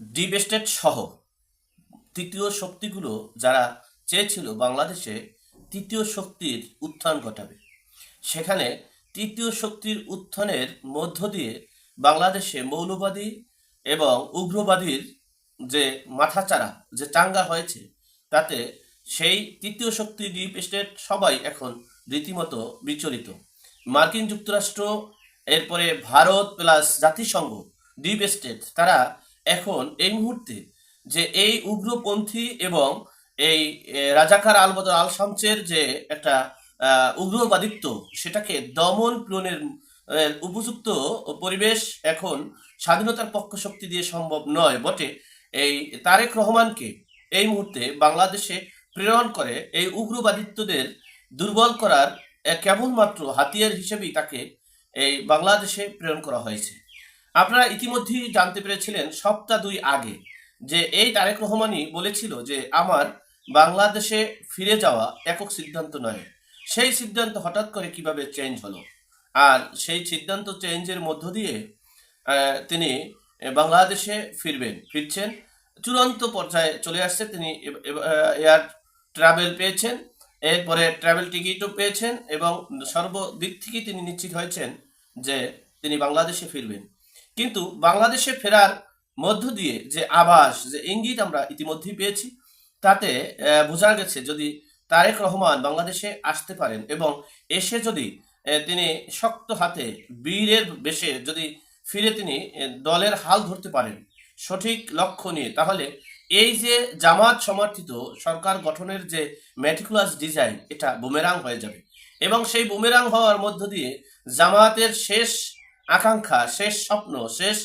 Deep state সহ তৃতীয় শক্তিগুলো যারা চেয়েছিল বাংলাদেশে তৃতীয় শক্তির উত্থান ঘটাবে। সেখানে তৃতীয় শক্তির উত্থানের মধ্য দিয়ে বাংলাদেশে মৌলবাদী এবং উগ্রবাদীর যে মাথাচাড়া, যে চাঙ্গা হয়েছে, তাতে সেই তৃতীয় শক্তি ডিপ স্টেট সবাই এখন রীতিমতো বিচলিত। মার্কিন যুক্তরাষ্ট্র, এরপরে ভারত প্লাস জাতিসংঘ, ডিপ স্টেট তারা এখন এই মুহূর্তে যে এই উগ্রপন্থী এবং এই রাজাকার আলবদর আল শামসের যে একটা উগ্রবাদিত্ব, সেটাকে দমন পূরণের উপযুক্ত পরিবেশ এখন স্বাধীনতার পক্ষ শক্তি দিয়ে সম্ভব নয় বটে। এই তারেক রহমানকে এই মুহূর্তে বাংলাদেশে প্রেরণ করে এই উগ্রবাদিত্বদের দুর্বল করার কেবলমাত্র হাতিয়ার হিসেবেই তাকে এই বাংলাদেশে প্রেরণ করা হয়েছে। আপনারা ইতিমধ্যেই জানতে পেরেছিলেন সপ্তাহ দুই আগে যে এই তারেক রহমানই বলেছিল যে আমার বাংলাদেশে ফিরে যাওয়া একক সিদ্ধান্ত নয়। সেই সিদ্ধান্ত হঠাৎ করে কীভাবে চেঞ্জ হলো? আর সেই সিদ্ধান্ত চেঞ্জের মধ্য দিয়ে তিনি বাংলাদেশে ফিরবেন, ফিরছেন। চূড়ান্ত পর্যায়ে চলে আসছে। তিনি এয়ার ট্রাভেল পেয়েছেন, এরপরে ট্রাভেল টিকিটও পেয়েছেন এবং সর্বদিক থেকেই তিনি নিশ্চিত হয়েছেন যে তিনি বাংলাদেশে ফিরবেন। কিন্তু বাংলাদেশে ফেরার মধ্য দিয়ে যে আভাস, যে ইঙ্গিত আমরা ইতিমধ্যেই পেয়েছি, তাতে বোঝা গেছে যদি তারেক রহমান বাংলাদেশে আসতে পারেন এবং এসে যদি তিনি শক্ত হাতে বীরের বেশে যদি ফিরে তিনি দলের হাল ধরতে পারেন, সঠিক লক্ষ্য নিয়ে, তাহলে এই যে জামাত সমর্থিত সরকার গঠনের যে ম্যাটিকুলাস ডিজাইন এটা বুমেরাং হয়ে যাবে। এবং সেই বুমেরাং হওয়ার মধ্য দিয়ে জামাতের শেষ আকাঙ্ক্ষা, শেষ স্বপ্ন, শেষ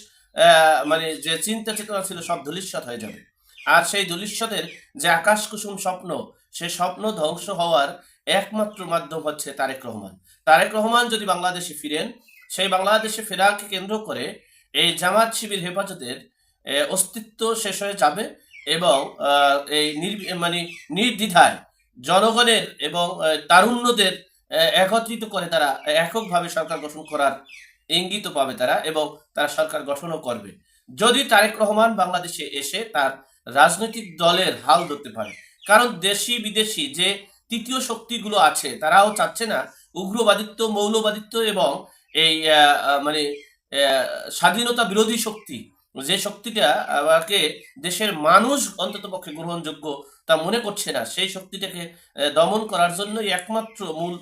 মানে যে চিন্তা চেতনা ছিল সব ধূলিস্বৎ হয়ে যাবে। আর সেই ধূলিস্বতের যে আকাশ কুসুম স্বপ্ন, সে স্বপ্ন ধ্বংস হওয়ার একমাত্র মাধ্যম হচ্ছে তারেক রহমান। তারেক রহমান যদি বাংলাদেশে ফিরেন, সেই বাংলাদেশে ফেরাকে কেন্দ্র করে এই জামাত শিবির হেফাজতের অস্তিত্ব শেষ হয়ে যাবে এবং এই মানে নির্দ্বিধায় জনগণের এবং তারুণ্যদের একত্রিত করে তারা এককভাবে সরকার গঠন করার ইঙ্গিত পাবে তারা এবং তারা সরকার গঠনও করবে। যদি তারেক রহমান বাংলাদেশে এসে তার রাজনৈতিক দলের হাল ধরতে পারে, কারণ দেশি বিদেশি যে তৃতীয় শক্তিগুলো আছে, তারাও চাচ্ছে না উগ্রবাদিত্ব, মৌলবাদিত্ব এবং এই মানে স্বাধীনতা বিরোধী শক্তি। যে শক্তিটা আমাকে দেশের মানুষ অন্তত পক্ষে গ্রহণযোগ্য তা মনে করছে না, সেই শক্তিটাকে দমন করার জন্যই একমাত্র মূল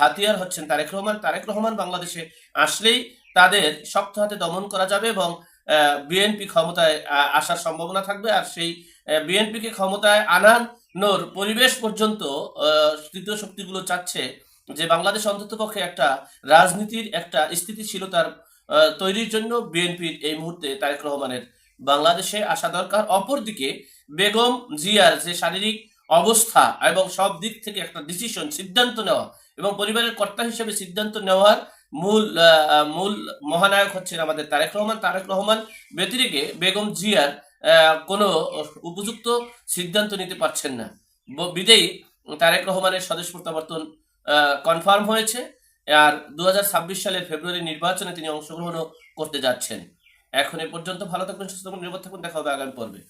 হাতিয়ার হচ্ছেন তারেক রহমান। তারেক রহমান বাংলাদেশে আসলেই তাদের শক্ত হাতে দমন করা যাবে এবং বিএনপি ক্ষমতায় আসার সম্ভাবনা থাকবে। আর সেই বিএনপিকে ক্ষমতায় আনানোর পরিবেশ পর্যন্ত তৃতীয় শক্তিগুলো চাচ্ছে যে বাংলাদেশ অন্ততপক্ষে একটা রাজনীতির একটা স্থিতিশীলতার তৈরির জন্য বিএনপির এই মুহূর্তে তারেক রহমানের বাংলাদেশে আসা দরকার। অপরদিকে বেগম জিয়ার যে শারীরিক অবস্থা এবং সব দিক থেকে একটা ডিসিশন সিদ্ধান্ত নেওয়া এবং পরিবারের কর্তা হিসেবে সিদ্ধান্ত নেওয়ার মূল মূল মহানায়ক হচ্ছেন আমাদের তারেক রহমান। তারেক রহমান ব্যতিরেকে বেগম জিয়ার কোনো উপযুক্ত সিদ্ধান্ত নিতে পারছেন না। বিদেয়ী তারেক রহমানের স্বদেশ প্রত্যাবর্তন কনফার্ম হয়েছে আর দু হাজার ছাব্বিশ সালের ফেব্রুয়ারি নির্বাচনে তিনি অংশগ্রহণও করতে যাচ্ছেন। এখন এ পর্যন্ত ভালো থাকবেন, সুস্থ থাকবেন, দেখা হবে আগামী পর্বে।